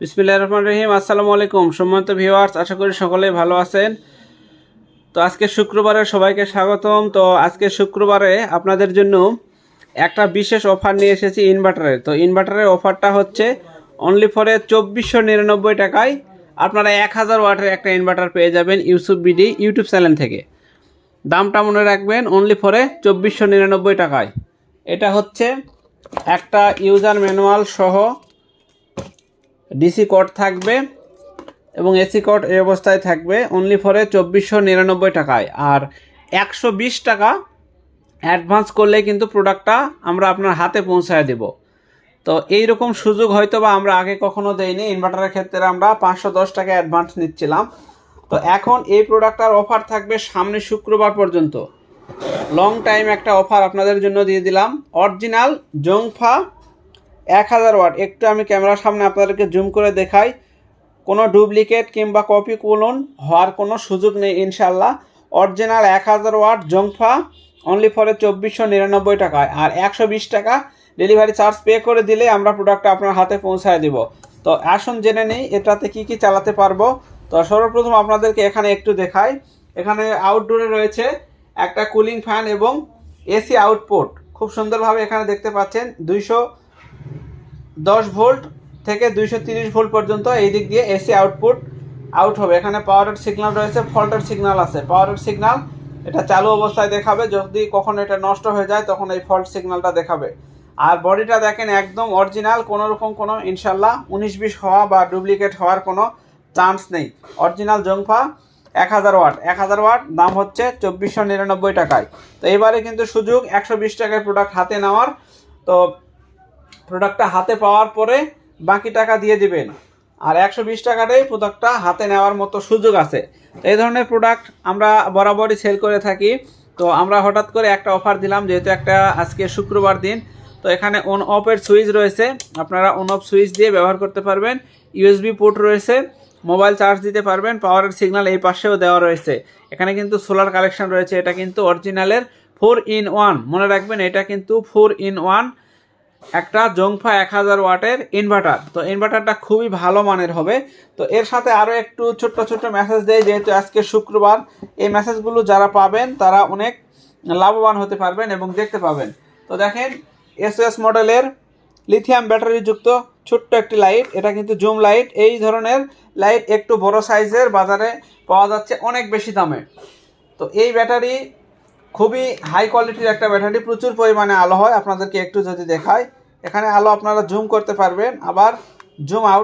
বিসমিল্লাহ রহমান রহিম। আসসালামু আলাইকুম। সম্মানিত ভিউয়ার্স আশা করি সকলেই ভালো আছেন। তো আজকে শুক্রবারে সবাইকে স্বাগতম। তো আজকে শুক্রবারে আপনাদের জন্য একটা বিশেষ অফার নিয়ে এসেছি ইনভার্টারের তো ইনভার্টারের অফারটা হচ্ছে অনলি ফরে চব্বিশশো নিরানব্বই টাকায় আপনারা এক হাজার ওয়াটের একটা ইনভার্টার পেয়ে যাবেন ইউসুফ বিডি ইউটিউব চ্যানেল থেকে। দামটা মনে রাখবেন অনলি ফরে চব্বিশশো নিরানব্বই টাকায়। এটা হচ্ছে একটা ইউজার ম্যানুয়াল সহ ডিসি কোড থাকবে এবং এসি কোড এই অবস্থায় থাকবে অনলি ফরে চব্বিশশো নিরানব্বই টাকায়। আর একশো বিশ টাকা অ্যাডভান্স করলে কিন্তু প্রোডাক্টটা আমরা আপনার হাতে পৌঁছায় দেব। তো এই রকম সুযোগ হয়তো বা আমরা আগে কখনো দেইনি। ইনভার্টারের ক্ষেত্রে আমরা পাঁচশো দশ টাকা অ্যাডভান্স নিচ্ছিলাম। তো এখন এই প্রোডাক্টটার অফার থাকবে সামনে শুক্রবার পর্যন্ত। লং টাইম একটা অফার আপনাদের জন্য দিয়ে দিলাম। অরিজিনাল জংফা এক হাজার ওয়াট। একটু আমি ক্যামেরার সামনে আপনাদেরকে জুম করে দেখাই। কোনো ডুপ্লিকেট কিংবা কপি কোলন হওয়ার কোনো সুযোগ নেই ইনশাল্লাহ অরিজিনাল এক হাজার ওয়াট জংফা অনলি ফরে চব্বিশশো নিরানব্বই টাকায়। আর একশো বিশ টাকা ডেলিভারি চার্জ পে করে দিলে আমরা প্রোডাক্টটা আপনার হাতে পৌঁছায় দিব। তো আসুন জেনে নিই, এটাতে কি কি চালাতে পারব। তো সর্বপ্রথম আপনাদেরকে এখানে একটু দেখাই। এখানে আউটডোরে রয়েছে একটা কুলিং ফ্যান এবং এসি আউটপুট খুব সুন্দরভাবে এখানে দেখতে পাচ্ছেন, দুইশো দশ ভোল্ট থেকে দুইশো তিরিশ ভোল্ট পর্যন্ত এই দিক দিয়ে এসি আউটপুট আউট হবে। এখানে পাওয়ারের সিগনাল রয়েছে ফল্টের সিগনাল আছে। পাওয়ারের সিগনাল এটা চালু অবস্থায় দেখাবে। যদি কখনো এটা নষ্ট হয়ে যায়, তখন এই ফল্ট সিগনালটা দেখাবে। আর বডিটা দেখেন একদম অরিজিনাল কোনো রকম কোনো ইনশাল্লাহ উনিশ বিশ হওয়া বা ডুপ্লিকেট হওয়ার কোনো চান্স নেই। অরিজিনাল জংফা এক হাজার ওয়াট এক হাজার ওয়াট দাম হচ্ছে চব্বিশশো নিরানব্বই টাকায়। তো এবারে কিন্তু সুযোগ একশো বিশ টাকার প্রোডাক্ট হাতে নেওয়ার। তো প্রোডাক্টটা হাতে পাওয়ার পরে বাকি টাকা দিয়ে দিবেন। আর একশো বিশ টাকাটাই প্রোডাক্টটা হাতে নেওয়ার মতো সুযোগ আছে। এই ধরনের প্রোডাক্ট আমরা বরাবরই সেল করে থাকি। তো আমরা হঠাৎ করে একটা অফার দিলাম, যেহেতু একটা আজকে শুক্রবার দিন। তো এখানে অন অফের সুইচ রয়েছে। আপনারা অন অফ সুইচ দিয়ে ব্যবহার করতে পারবেন। ইউএসবি পোর্ট রয়েছে। মোবাইল চার্জ দিতে পারবেন। পাওয়ারের সিগন্যাল এই পাশেও দেওয়া রয়েছে। এখানে কিন্তু সোলার কালেকশন রয়েছে। এটা কিন্তু অরিজিনালের ফোর ইন ওয়ান মনে রাখবেন, এটা কিন্তু ফোর ইন ওয়ান একটা জংফা এক হাজার ওয়াটের ইনভার্টার তো ইনভার্টারটা খুবই ভালো মানের হবে। তো এর সাথে আরও একটু ছোট্ট ছোট্ট মেসেজ দেয় যেহেতু আজকে শুক্রবার, এই মেসেজগুলো যারা পাবেন, তারা অনেক লাভবান হতে পারবেন এবং দেখতে পাবেন। তো দেখেন এস মডেলের লিথিয়াম ব্যাটারিযুক্ত ছোট্ট একটি লাইট এটা কিন্তু জুম লাইট এই ধরনের লাইট একটু বড় সাইজের বাজারে পাওয়া যাচ্ছে অনেক বেশি দামে। তো এই ব্যাটারি খুবই হাই কোয়ালিটির একটা ব্যাটারি, প্রচুর পরিমাণে আলো হয়। আপনাদেরকে একটু যদি দেখায় এখানে আলো আপনারা জুম করতে পারবেন। আবার জুম আউট